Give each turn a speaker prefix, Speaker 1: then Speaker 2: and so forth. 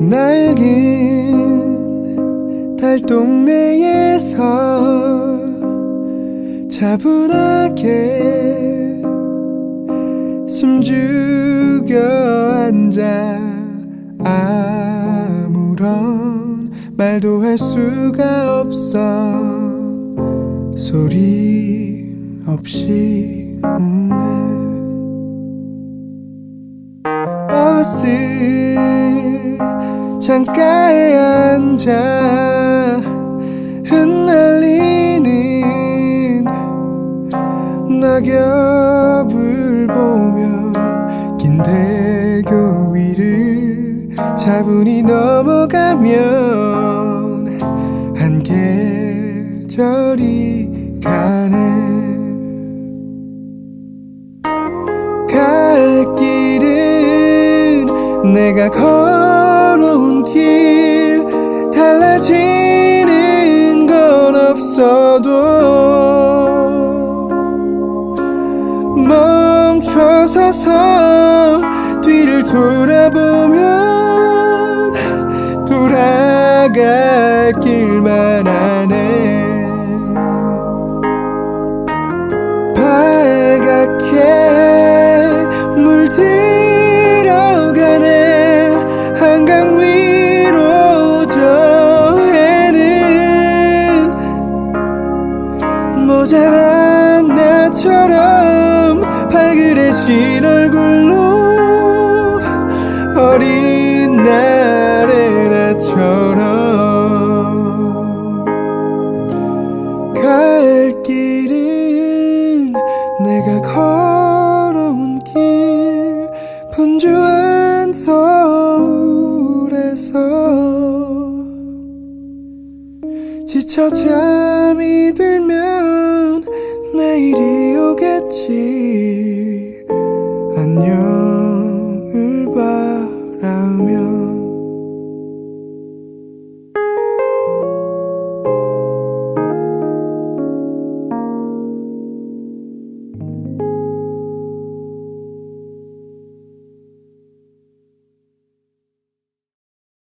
Speaker 1: 낡은 달 동네에서 차분하게 숨죽여 앉아 아무런 말도 할 수가 없어 소리 없이. 웃네 창가에 앉아 흩날리는 낙엽을 보며 긴 대교 위를 차분히 넘어가면 한 계절이 가네. 갈 길은 내가 걸 어온 길 달라지는 건 없어도 멈춰서서 뒤를 돌아보면 돌아갈 길만 하 나처럼 발그레진 얼굴로 어린 날의 나처럼 갈 길은 내가 걸어온 길 분주한 서울에서 지쳐 잠이 들면 내일이 오겠지